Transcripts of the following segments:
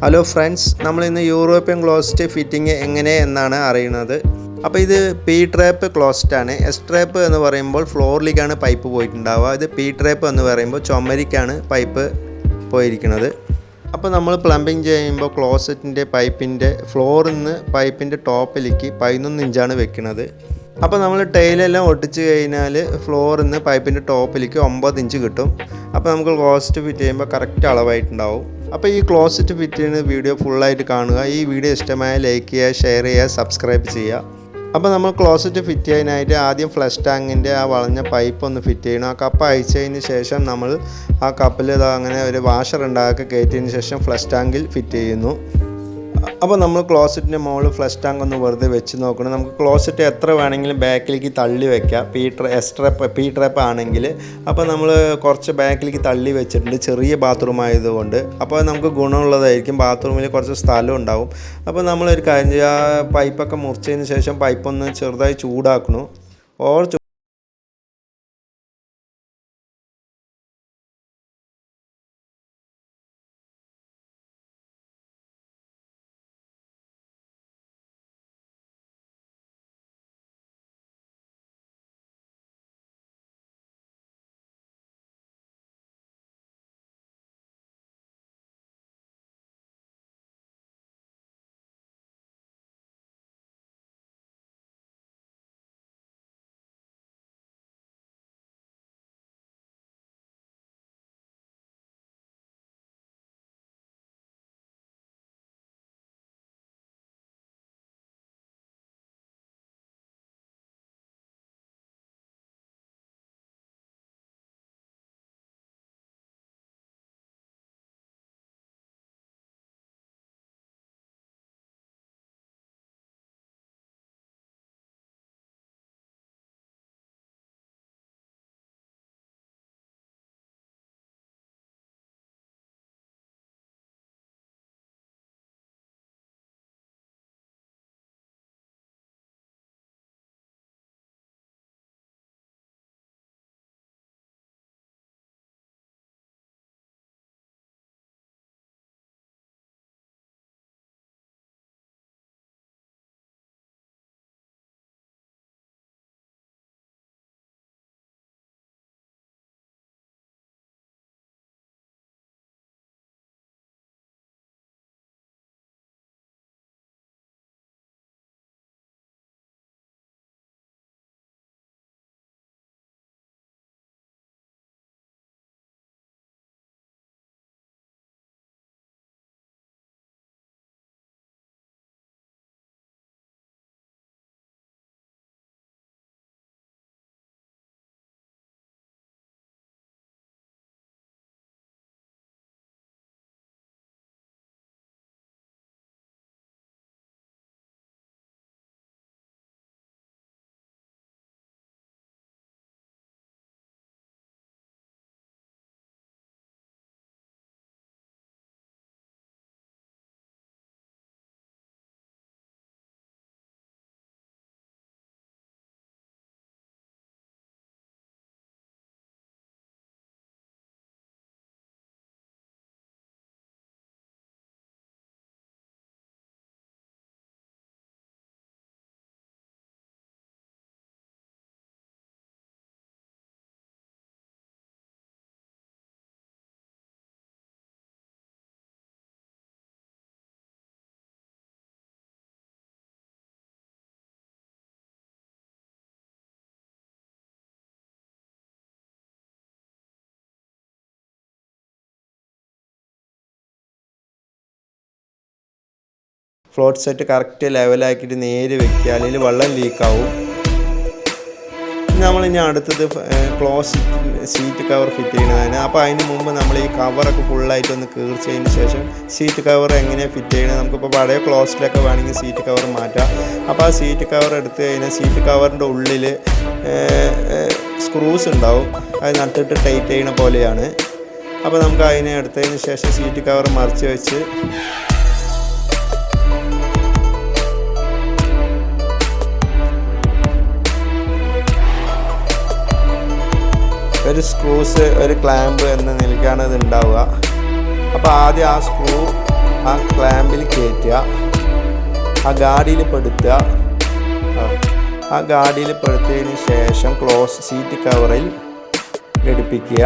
Hello friends നമ്മൾ ഇന്ന് European closet fitting എങ്ങനെ എന്നാണ് അറിയുന്നത്. അപ്പോൾ ഇത് പി ട്രാപ്പ് ക്ലോസ്റ്റ് ആണ്. എസ് ട്രാപ്പ് എന്ന് പറയുമ്പോൾ ഫ്ലോറിലേക്കാണ് പൈപ്പ് പോയിട്ടുണ്ടാവുക. ഇത് പി ട്രാപ്പ് എന്ന് പറയുമ്പോൾ ചുമരിക്കാണ് പൈപ്പ് പോയിരിക്കുന്നത്. അപ്പോൾ നമ്മൾ പ്ലംബിങ് ചെയ്യുമ്പോൾ ക്ലോസറ്റിന്റെ പൈപ്പിന്റെ ഫ്ലോറിൽ നിന്ന് പൈപ്പിന്റെ ടോപ്പിലേക്ക് പതിനൊന്ന് ഇഞ്ചാണ് വെക്കുന്നത്. അപ്പോൾ നമ്മൾ ടൈലെല്ലാം ഒട്ടിച്ച് കഴിഞ്ഞാൽ ഫ്ലോറിൽ നിന്ന് പൈപ്പിന്റെ ടോപ്പിലേക്ക് ഒമ്പത് ഇഞ്ച് കിട്ടും. അപ്പോൾ നമുക്ക് ക്ലോസ്റ്റ് ഫിറ്റ് ചെയ്യുമ്പോൾ കറക്റ്റ് അളവായിട്ടുണ്ടാവും. അപ്പോൾ ഈ ക്ലോസറ്റ് ഫിറ്റ് ചെയ്യുന്ന വീഡിയോ ഫുള്ളായിട്ട് കാണുക. ഈ വീഡിയോ ഇഷ്ടമായ ലൈക്ക് ചെയ്യുക ഷെയർ ചെയ്യുക സബ്സ്ക്രൈബ് ചെയ്യുക. അപ്പോൾ നമ്മൾ ക്ലോസറ്റ് ഫിറ്റ് ചെയ്യാനായിട്ട് ആദ്യം ഫ്ലഷ് ടാങ്കിന്റെ ആ വളഞ്ഞ പൈപ്പ് ഒന്ന് ഫിറ്റ് ചെയ്യണം. ആ കപ്പ് അയച്ചതിന് ശേഷം നമ്മൾ ആ കപ്പിൽ അങ്ങനെ ഒരു വാഷർ ഉണ്ടാക്കി കയറ്റിയതിന് ശേഷം ഫ്ലഷ് ടാങ്കിൽ ഫിറ്റ് ചെയ്യുന്നു. അപ്പോൾ നമ്മൾ ക്ലോസറ്റിന്റെ മുകളിൽ ഫ്ലഷ് ടാങ്ക് ഒന്ന് വെറുതെ വെച്ച് നോക്കണം. നമുക്ക് ക്ലോസറ്റ് എത്ര വേണമെങ്കിലും ബാക്കിലേക്ക് തള്ളി വെക്കാം. പി ട്ര എക്സ്ട്രാ പി ട്രാപ്പ് ആണെങ്കിൽ അപ്പോൾ നമ്മൾ കുറച്ച് ബാക്കിലേക്ക് തള്ളി വെച്ചിട്ടുണ്ട്. ചെറിയ ബാത്റൂം ആയതുകൊണ്ട്. അപ്പോൾ നമുക്ക് ഗുണമുള്ളതായിരിക്കും. ബാത്റൂമിൽ കുറച്ച് സ്ഥലം ഉണ്ടാവും. അപ്പോൾ നമ്മളൊരു കാര്യം ചെയ്യുക പൈപ്പൊക്കെ മുറിച്ചതിന് ശേഷം പൈപ്പൊന്ന് ചെറുതായി ചൂടാക്കണു. ഓർ ഫ്ലോട്ട് സെറ്റ് കറക്റ്റ് ലെവലാക്കിയിട്ട് നേര് വെക്കുക. അല്ലെങ്കിൽ വെള്ളം ലീക്കാവും നമ്മളിനി അടുത്തത് ക്ലോസ് സീറ്റ് കവർ ഫിറ്റ് ചെയ്യുന്നതാണ് അപ്പോൾ അതിന് മുമ്പ് നമ്മൾ ഈ കവറൊക്കെ ഫുള്ളായിട്ട് ഒന്ന് കീർച്ചതിന് ശേഷം സീറ്റ് കവർ എങ്ങനെയാണ് ഫിറ്റ് ചെയ്യണത്? നമുക്കിപ്പോൾ പഴയ ക്ലോസിലൊക്കെ വേണമെങ്കിൽ സീറ്റ് കവർ മാറ്റാം. അപ്പോൾ ആ സീറ്റ് കവർ എടുത്തു കഴിഞ്ഞാൽ സീറ്റ് കവറിന്റെ ഉള്ളിൽ സ്ക്രൂസ് ഉണ്ടാവും. അത് നട്ടിട്ട് ടൈറ്റ് ചെയ്യണ പോലെയാണ്. അപ്പോൾ നമുക്ക് അതിനെ എടുത്തതിന് ശേഷം സീറ്റ് കവർ മറിച്ച് വെച്ച് ഒരു സ്ക്രൂസ് ഒരു ക്ലാമ്പ് എന്ന നിലയ്ക്കാണ് ഇത് ഉണ്ടാവുക. അപ്പോൾ ആദ്യം ആ സ്ക്രൂ ആ ക്ലാമ്പിൽ കയറ്റുക ആ ഗാഡിയിൽ പെടുത്തുക. ആ, ഗാഡിയിൽ പെടുത്തിയതിന് ശേഷം ക്ലോസ് സീറ്റ് കവറിൽ ഘടിപ്പിക്കുക.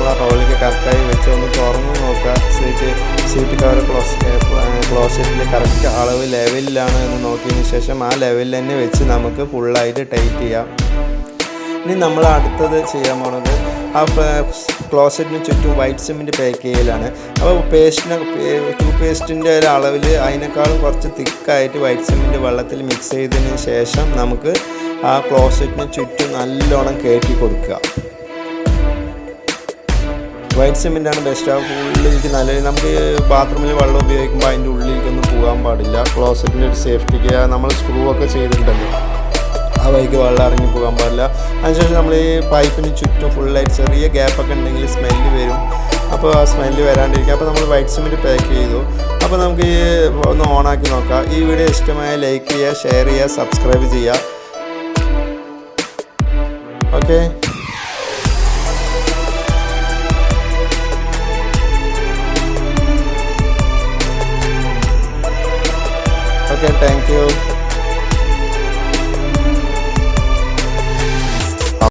നമ്മൾ ആ ഹോളിലേക്ക് കറക്റ്റായി വെച്ച് ഒന്ന് തുറന്ന് നോക്കുക സീറ്റ് സീറ്റ് കവർ ക്ലോസ് ക്ലോസറ്റിന്റെ കറക്റ്റ് അളവ് ലെവലിലാണ് എന്ന് നോക്കിയതിന് ശേഷം ആ ലെവലിൽ തന്നെ വെച്ച് നമുക്ക് ഫുള്ളായിട്ട് ടൈറ്റ് ചെയ്യാം. ഇനി നമ്മൾ അടുത്തത് ചെയ്യാൻ പോണത് ആ ക്ലോസറ്റിന് ചുറ്റും വൈറ്റ് സിമെന്റ് പാക്ക് ചെയ്യലാണ്. അപ്പോൾ പേസ്റ്റിന് ടൂത്ത് പേസ്റ്റിന്റെ ഒരു അളവിൽ അതിനേക്കാൾ കുറച്ച് തിക്കായിട്ട് വൈറ്റ് സിമെന്റ് വെള്ളത്തിൽ മിക്സ് ചെയ്തതിന് ശേഷം നമുക്ക് ആ ക്ലോസറ്റിന് ചുറ്റും നല്ലോണം കയറ്റി കൊടുക്കുക. വൈറ്റ് സിമെന്റാണ് ബെസ്റ്റ് ആ ഉള്ളിലേക്ക് നല്ല നമുക്ക് ബാത്റൂമിൽ വെള്ളം ഉപയോഗിക്കുമ്പോൾ അതിന്റെ ഉള്ളിലേക്കൊന്നും പോകാൻ പാടില്ല. ക്ലോസറ്റിന്റെ ഒരു സേഫ്റ്റിക്ക് നമ്മൾ സ്ക്രൂ ഒക്കെ ചെയ്തിട്ടുണ്ടല്ലോ. ആ വഴിക്ക് വെള്ളം ഇറങ്ങി പോകാൻ പാടില്ല. അതിനുശേഷം നമ്മൾ ഈ പൈപ്പിന് ചുറ്റും ഫുള്ളായിട്ട് ചെറിയ ഗ്യാപ്പൊക്കെ ഉണ്ടെങ്കിൽ സ്മെല്ല് വരും. അപ്പോൾ ആ സ്മെല്ല് വരാണ്ടിരിക്കുക അപ്പോൾ നമ്മൾ വൈറ്റ് സിമെന്റ് പാക്ക് ചെയ്തു. അപ്പോൾ നമുക്ക് ഈ ഒന്ന് ഓണാക്കി നോക്കാം. ഈ വീഡിയോ ഇഷ്ടമായ ലൈക്ക് ചെയ്യുക ഷെയർ ചെയ്യുക സബ്സ്ക്രൈബ് ചെയ്യുക. Okay Thank you.